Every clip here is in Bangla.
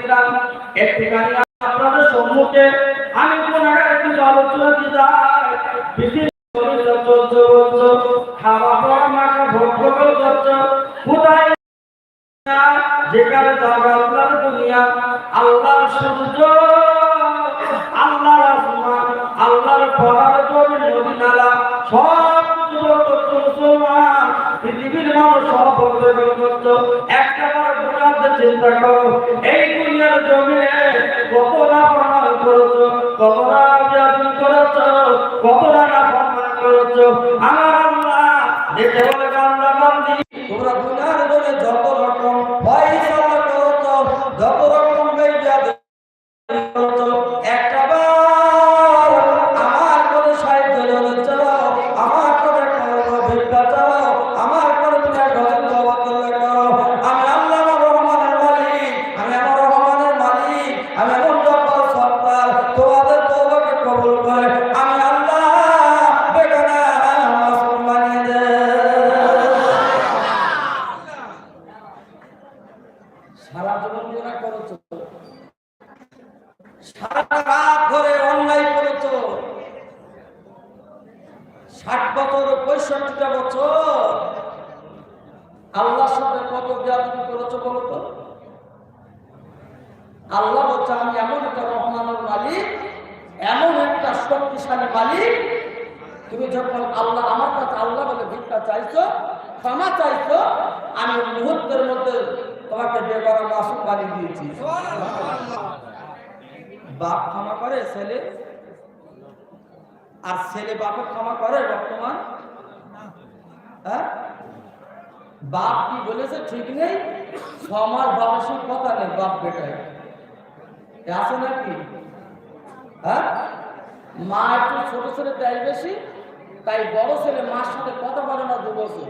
দিলাম। একটিখানি আপনাদের সম্মুখে আমি গুণাগার কিছু আলোচনা দিতে যত রকম আল্লাহ বলছে, আমি এমন একটা রহমানের মালিক, এমন একটা শক্তিশালী মালিক, তুমি যখন আল্লাহ আমার কাছে আল্লাহ বলে ভিক্ষা চাইছো, ক্ষমা চাইছো, আমি মুহূর্তের মধ্যে তোমাকে বেগরা মাসুম বানিয়ে দিয়েছি। বাপ ক্ষমা করে, ছেলে? আর ছেলে বাপে ক্ষমা করে বর্তমান? হ্যাঁ? বাপ কি বলেছে, ঠিক নেই? সমাজ বাপের কথা নেই, বাপ বেটায় আছে নাকি? হ্যাঁ? মা একটু ছোট ছেলে দেয় বেশি? তাই বড় ছেলে মার সাথে কথা বলে না দু বছর।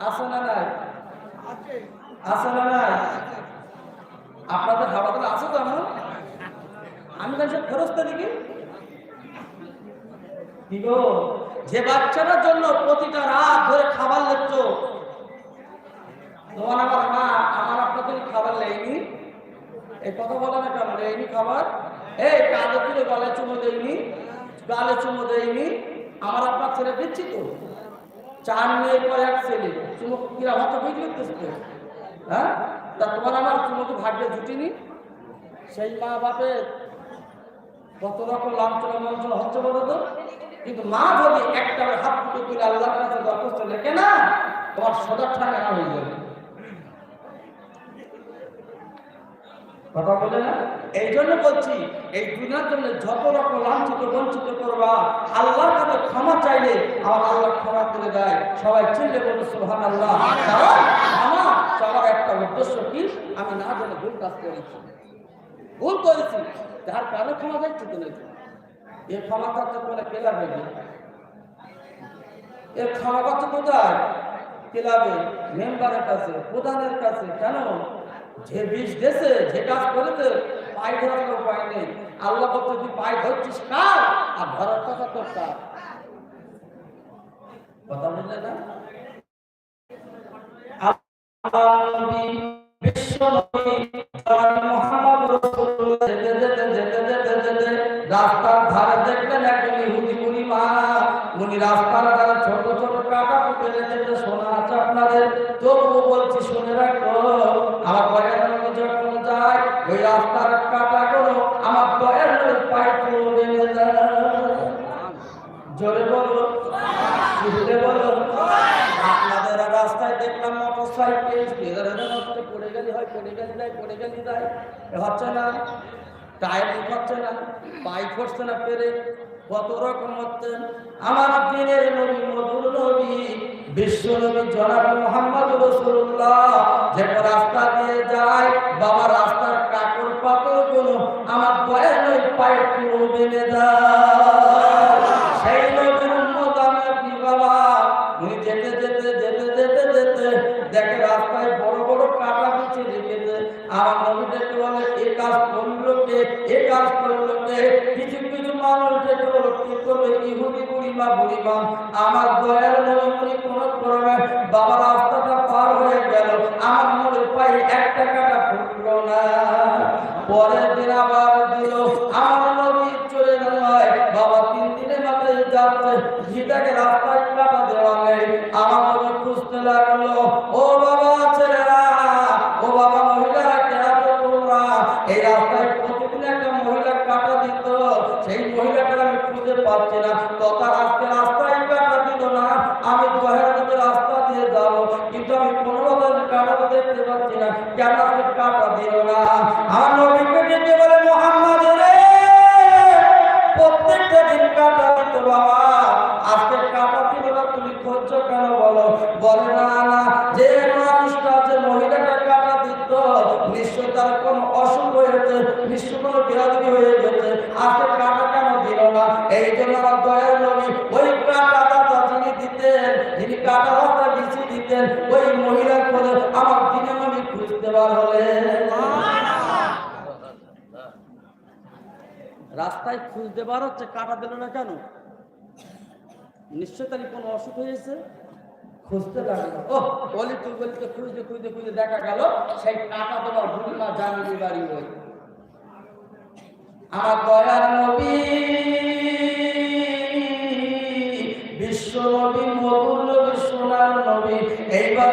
আছে না নাই? আছে না নাই? আপনাদের হাওড়াতে আছে তো এমন? আমি কাছে ফেরস্তা দেখি গো? যে বাচ্চাটার জন্য প্রতিটা রাত ধরে খাবার লেচ্ছ তোমার আমার মা, আমার আপনাদের খাবার লেয়নি এই কথা বলে না কেন? লেয়নি খাবার? এই কাঁধে তুলে গলায় চুমো দেয়নি? গালে চুমো দেয়নি? আমার আপনার ছেলে দিচ্ছি তো। চার মেয়ের পর এক ছেলে। চুমো কিরা হয়তো বুঝতে পারতেছে হ্যাঁ? তা তোমার আমার চুমোকে ভাগ্যে জুটিনি? সেই মা বাপের কত রকম লাঞ্ছনা মঞ্চনা হচ্ছে বলো তো? কিন্তু মা যদি একটা হাত দুটো তুলে আল্লাহর কাছে দরখাস্ত লেখে না, তোমার সদর ঠান্ডা হয়ে যাবে। কথা বলে না? এই জন্য বলছি, এই দুনিয়ার জন্য যত রকম লাঞ্ছিত, বঞ্চিত করবা, আল্লাহর কাছে ক্ষমা চাইলে আমার আল্লাহ ক্ষমা করে দেয়। সবাই চিনলে বলবে সুহান আল্লাহ কারণ চাওয়ার একটা উদ্দেশ্য কি? আমি না জানে ভুল কাজ করেছি। ভুল করেছি। যার কারণে ক্ষমা যাচ্ছে তো নাকি? এ ক্ষমা করতে বলে কেলা হয়ে এর ক্ষমা করতে কোথায়? ক্লাবে মেম্বারের কাছে, প্রধানের কাছে। কেন? যে বিষ দেশে যে কাজ করেছে, পায়ে ধরার কোনো উপায় নেই। আল্লাহ বলতে তুই পায়ে ধরছিস কার আর ধরার কথা তোর কথা বুঝলে না? ছোট ছোট কাটা পুঁতে রেখেছে সোনা আছে তবুও বলছি, শুনে রাখো আমার বয়ের লোক যখন যায় ওই রাস্তার কাটা করো আমার বয়ের লোক পায়ে তুলে যায় জোরে বলো জোরে বলো আপনাদের রাস্তায় কত রকম হচ্ছে। আমার দিনের নবী বিশ্ব নবী, জনাব যে রাস্তা দিয়ে যায়, বাবা রাস্তার কাকর পাকরগুলো আমার নই পায়ে পুরো বেঁধে যায় ও বাবা, ছেলেরা, ও বাবা, মহিলারা কেনা তো তোমরা? এই রাস্তায় প্রতিদিন একটা মহিলা কাটা দিত, সেই মহিলাটা আমি খুঁজে পাচ্ছি না। বার হলেন রাস্তায় খুঁজতে বার হচ্ছে কাটা দিল না কেন? নিশ্চয় তারই কোনো অসুখ হয়েছে? খুঁজতে লাগল ও অলিতে গলিতে খুঁজতে খুঁজতে খুঁজতে দেখা গেল, সেই কাটা তোমার বুড়িমা জানি বাড়ি ওই আমার বিশ্ব নবী, মধুর নবী, সোনার নবী, এইবার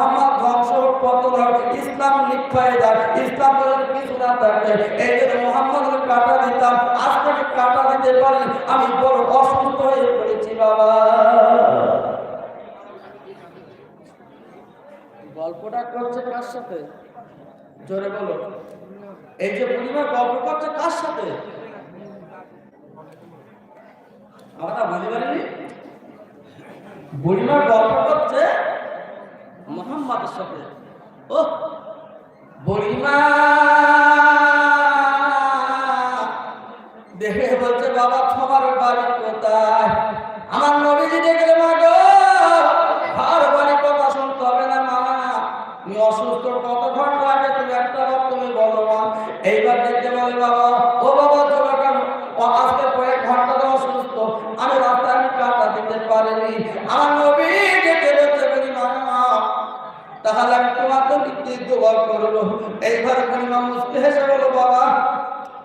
করতে পারি আমি বড় অসুস্থ হয়ে পড়েছি, বাবা। গল্পটা করছে কার সাথে? জোরে বলো। এই যে বুড়িমা, গল্প করছে কার সাথে? আমরা বুঝতে পারিনি। বুড়িমা গল্প করছে মোহাম্মদের সাথে। ও বুড়িমা! তাহলে আমি তোমাকে নির্দেশ দোয়া করল এইবার পরিমা মুস্তি হেসে বলো, বাবা।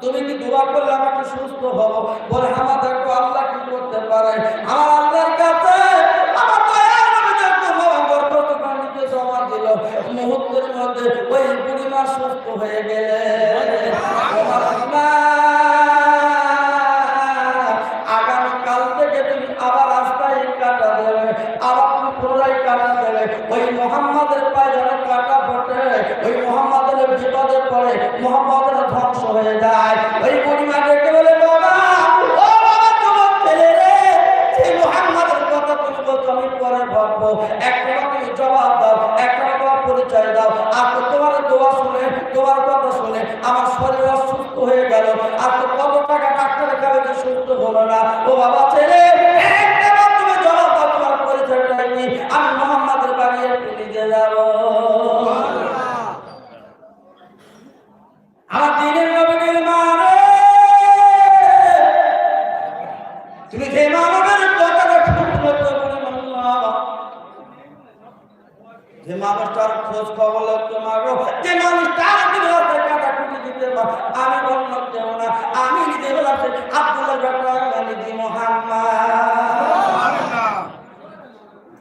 তুমি কি দোয়া করলে আমাকে সুস্থ হব বলে আমার দেখো আল্লাহ কি করতে পারে? আমার আল্লাহর কাছে আমার মুহূর্তের মধ্যে ওই বুড়িমা সুস্থ হয়ে গেলে। এক একরকম জবাব দাও, এক একরকম পরিচয় দাও। আর তোমার দোয়া শুনে, তোমার কথা শুনে আমার শরীর অসুস্থ হয়ে গেল। আর কত টাকা ডাক্তারের কাছে সুস্থ হলো না। ও বাবা ছেলে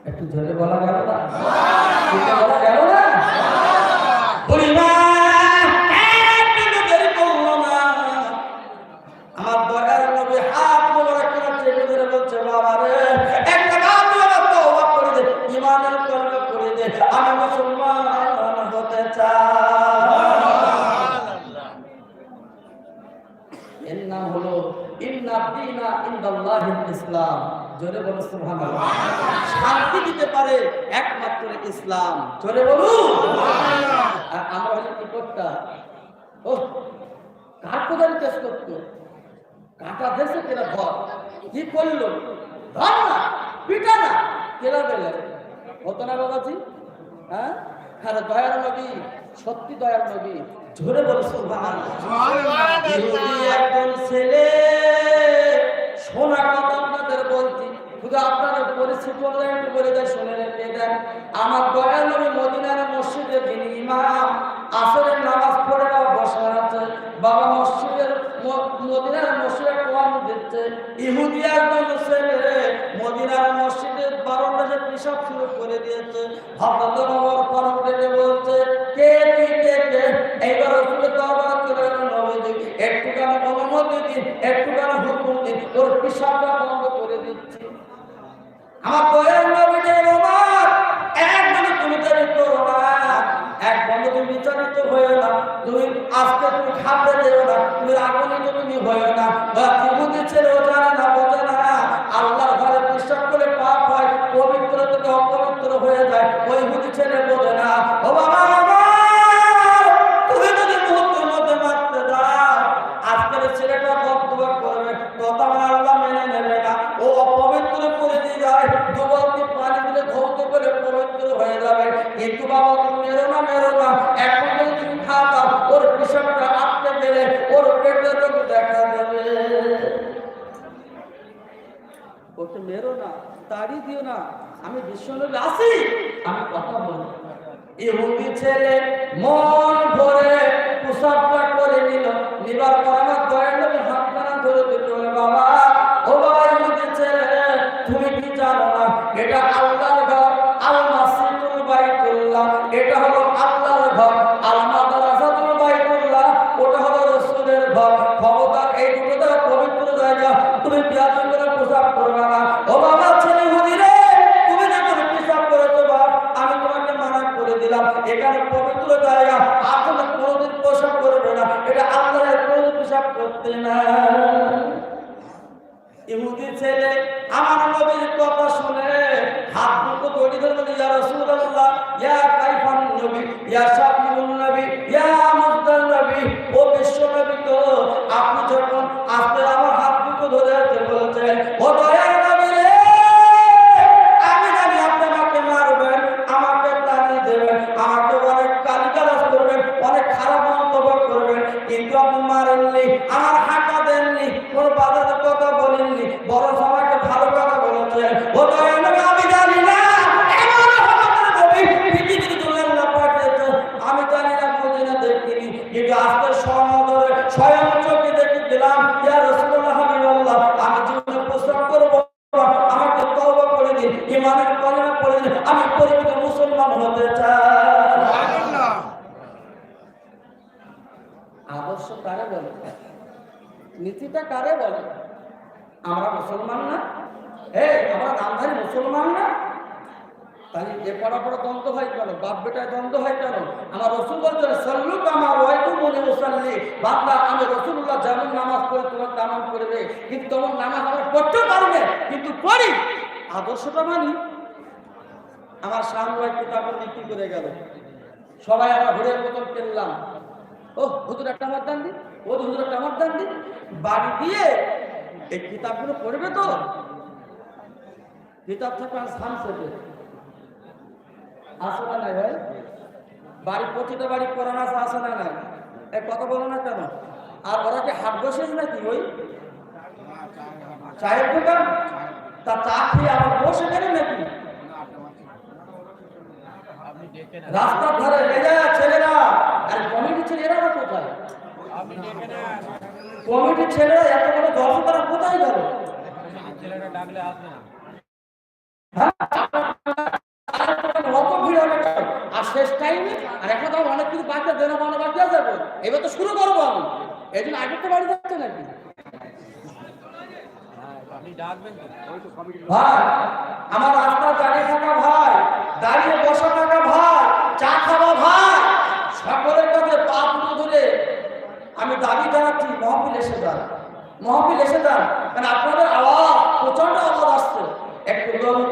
একটু ধরে বলা গেল না? কার কোদারি চেষ্টা করতো। কাটা দেশে কেনা ধর কি করল? ধর না পিটা না কেনা বেলে। হতো না বাবাজি? হ্যাঁ? আর দয়ার নবী সত্যি দয়ার নবী। ঝরে বলে ইহুদি একজন ছেলে শোনা কথা আপনাদের বলছি শুধু আপনাদের পরিস্থিতি বললে একটু বলে দেয় শুনে দেন আমার দয়াল নবী মদিনার মসজিদে যিনি ইমাম আসরের নামাজ পড়ে বা বসে আছে বাবা মসজিদের মদিনার মসজিদে কোরআন দিচ্ছে ইহুদি একজন মদিনার মসজিদের বারোটাতে পেশাব শুরু করে দিয়েছে হঠাৎ বাবার পরম ডেকে বলছে, কে কে কে এইবার রসুলের দরবার করে গেল একটুখানি অনুমতি দিন, একটুখানি হুকুম দিন তোর পেশাবটা বন্ধ করে দিচ্ছি। আমার তুমি আজকে তুমি খাবে যেও না। তুমি আগুনে তুমি হয়ে না। তাড়ি দিও না। আমি বিশ্বনবী আসি আমি কথা বলি ইহুদি ছেলে মন ভরে পোশাক পাট করে নিল। নিবার পর আমার কথা শুনে হাত দুটো তৈরি করে বলি, ইয়া রাসূলুল্লাহ, ইয়া কাইফান নবী, ইয়া শাফিউন নবী, ইয়া মুস্তান নবী, ও বিশ্ব নবী তো, আপনি যখন আস্তে ইমানের কলেমা পড়ে আমি পরিচিত মুসলমান হতে চাই। আদর্শ কারে বলে? নীতিটা কারে বলে? আমরা মুসলমান না? এ আমরা নামধারী মুসলমান না? তাহলে এ পড়া পড়া দ্বন্দ্ব হয় কেন? বাপ বেটায় দ্বন্দ্ব হয় কেন? আমার রসুল বলছে সল্লুক আমার ওয়াইকু মনে মুসাল্লি বান্দা, আমি রসুল্লাহ যেমন নামাজ পড়ে, তোমার তেমন করবে কিন্তু তোমার নামাজ আমরা পড়তে পারবে কিন্তু পড়ি। আদর্শটা মানি? আমার সামনে কিতাব বিক্রি করে গেল। সবাই আমরা ঘুরে বোতল কিনলাম। ও হুজুর একটা মত দান দি। ও হুজুর একটা আমার দান দিন বাড়ি দিয়ে এই কিতাবগুলো পড়বে তো? কিতাব থেকে আর সানসেটে আসে না ভাই? বাড়ি প্রতিটা বাড়ি কোরআন আছে আসে না নাই? এ কথা বলো না কেন? আর ওরা কি হাট বসেছে নাকি ওই? চায়ের দোকান? তা চা খেয়ে আবার বসে গেলে নাকি? রাস্তার ধারে লেজা ছেলেরা। আর কমিটি ছেলেরা না কোথায়? কমিটির ছেলেরা এত বড় দর্শক তারা কোথায় গেল? হ্যাঁ? আর শেষ টাইমে আর এখন তো অনেক কিছু আছে, দেনা পাওনা বাকি আছে এবার তো শুরু করব আমি। এই জন্য আগের বাড়ি যাচ্ছে নাকি? আমার রাস্তা দাঁড়িয়ে থাকা ভাই, দাঁড়িয়ে বসা থাকা ভাই, চা খাওয়া ভাই, সকলের কাছে পা দুটো ধরে আমি দাবি জানাচ্ছি, মহফিল এসে যান, মহফিল এসে যান। কারণ আপনাদের আওয়াজ প্রচণ্ড আওয়াজ আসছে। একটু দরুদ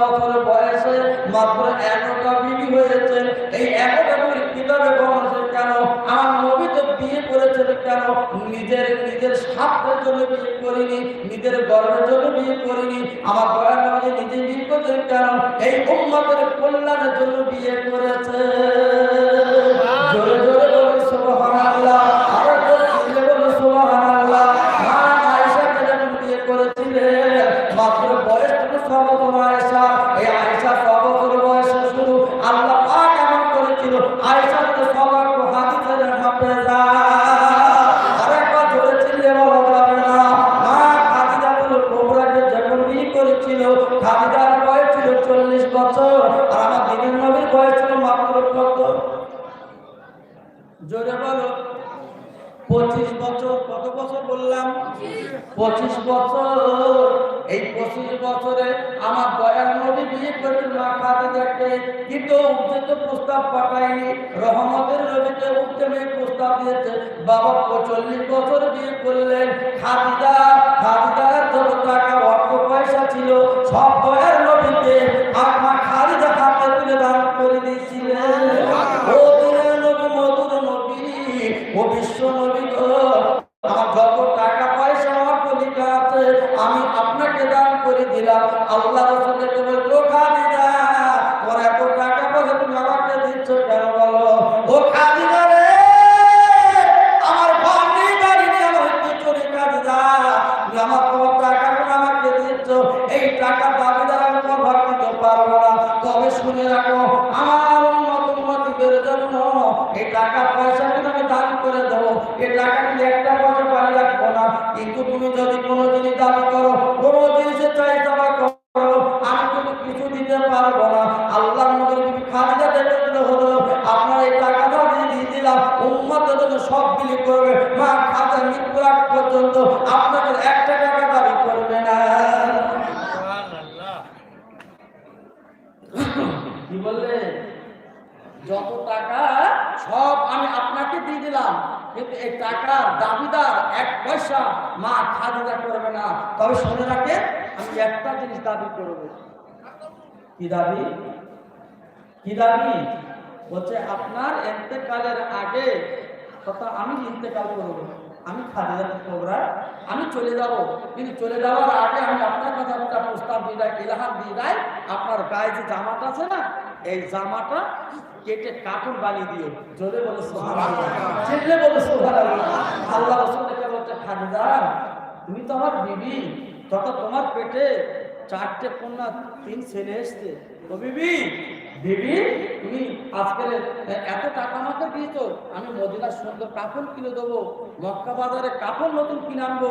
বছর বয়সে মাত্র এগারোটা বিবি হয়েছে। এই এগারোটা বিবির কিতাবে বলছে কেন? আমার নবী তো বিয়ে করেছেন কেন? নিজের নিজের স্বার্থের জন্য বিয়ে করিনি, নিজের গর্বের জন্য বিয়ে করিনি। আমার দয়ার নবী নিজে বিয়ে করেছেন কেন? এই উম্মতের কল্যাণের জন্য বিয়ে করেছে। জোরে। বাবা চল্লিশ বছর বিয়ে করলেন খাদিজা। খাদিজার কিছু দিতে পারব না। আল্লাহ নবীর বিবি খাদিজা দেখতে হলো, আপনার এই টাকাটা দিয়ে দিয়ে দিলাম, উম্মতের জন্য সব বিলি করবে। মা মৃত্যু আগ পর্যন্ত আপনাকে একটা টাকা দাবি করবে না। কি বললে? যত টাকা, সব আমি আপনাকে দিয়ে দিলাম। কিন্তু এই টাকার দাবিদার এক পয়সা মা খাদিজা করবে না। তবে শুনে রাখে আমি একটা জিনিস দাবি করব। কি দাবি? কি দাবি? বলছে আপনার ইন্তেকালের আগে তথা আমি ইন্তেকাল করব। আমি খাদিজা কোবরা আমি চলে যাব। কিন্তু চলে যাওয়ার আগে আমি আপনার কাছে একটা প্রস্তাব দিয়ে দেয় ইলাহান দিয়ে দেয় আপনার গায়ে যে জামাটা আছে না এই জামাটা কেটে কাপড় বানিয়ে দিও। জোরে বলে চিল্লে বলে আল্লাহ রাসূল বলছে খাদিজা তুমি তো আমার বিবি তথা তোমার পেটে চারটে কন্যা, তিন ছেলে এসছে। ও বিবি বিবি, তুমি আজকের এত টাকা আমাকে দিয়েছ, আমি মদিনার সুন্দর কাপড় কিনে দেবো, মক্কা বাজারে কাপড় নতুন কিনে আনব,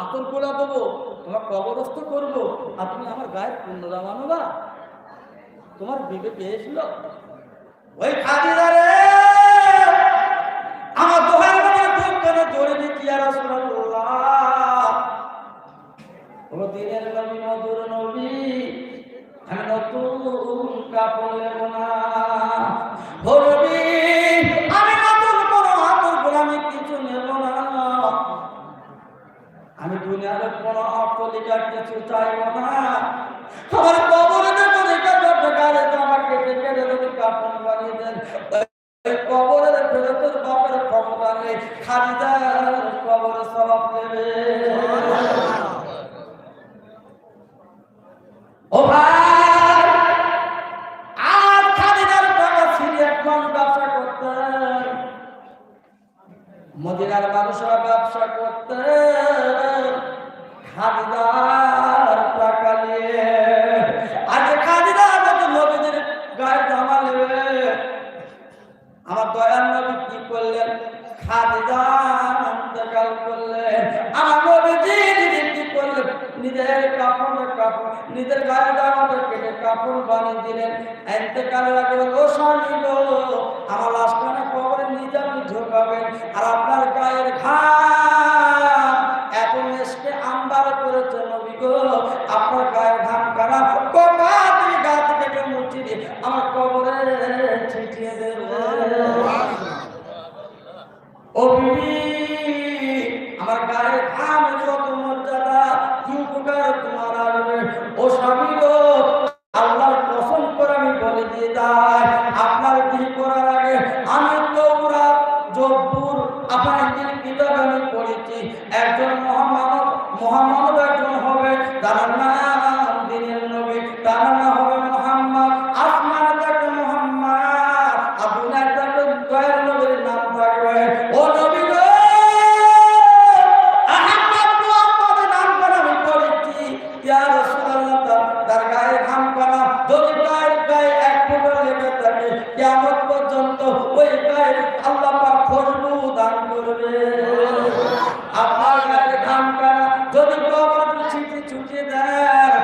আতর গোলা দেবো, তোমার কবরস্থ করব। আর তুমি আমার গায়ে পুণ্য জামানো বা তোমার বিবে পেয়েছিল ওই খাদিদারে আমার কেন জোরে দিচ্ছি আর রাসূলুল্লাহ ও নবী নবী? আমি নতুন কাপড় নেব না। ও আমি নতুন কিছু নেব না। আমি দুনিয়ার কোন অট্টলিকা কিছু চাইব না। আজ খাদিদার মতো নবীদের গায়ে জামা নেবে। আমার দয়াল নবী কি করলেন? খাদিজা ইন্তেকাল করলেন। আমার নবীজি নিজের কাপড় কাপড়, নিজের গায়ে জামাটা কেটে কাপড় বানিয়ে দিলেন। ইন্তেকালের আগে ও স্বামী আমার লাশখানা ও স্বামী Yeah.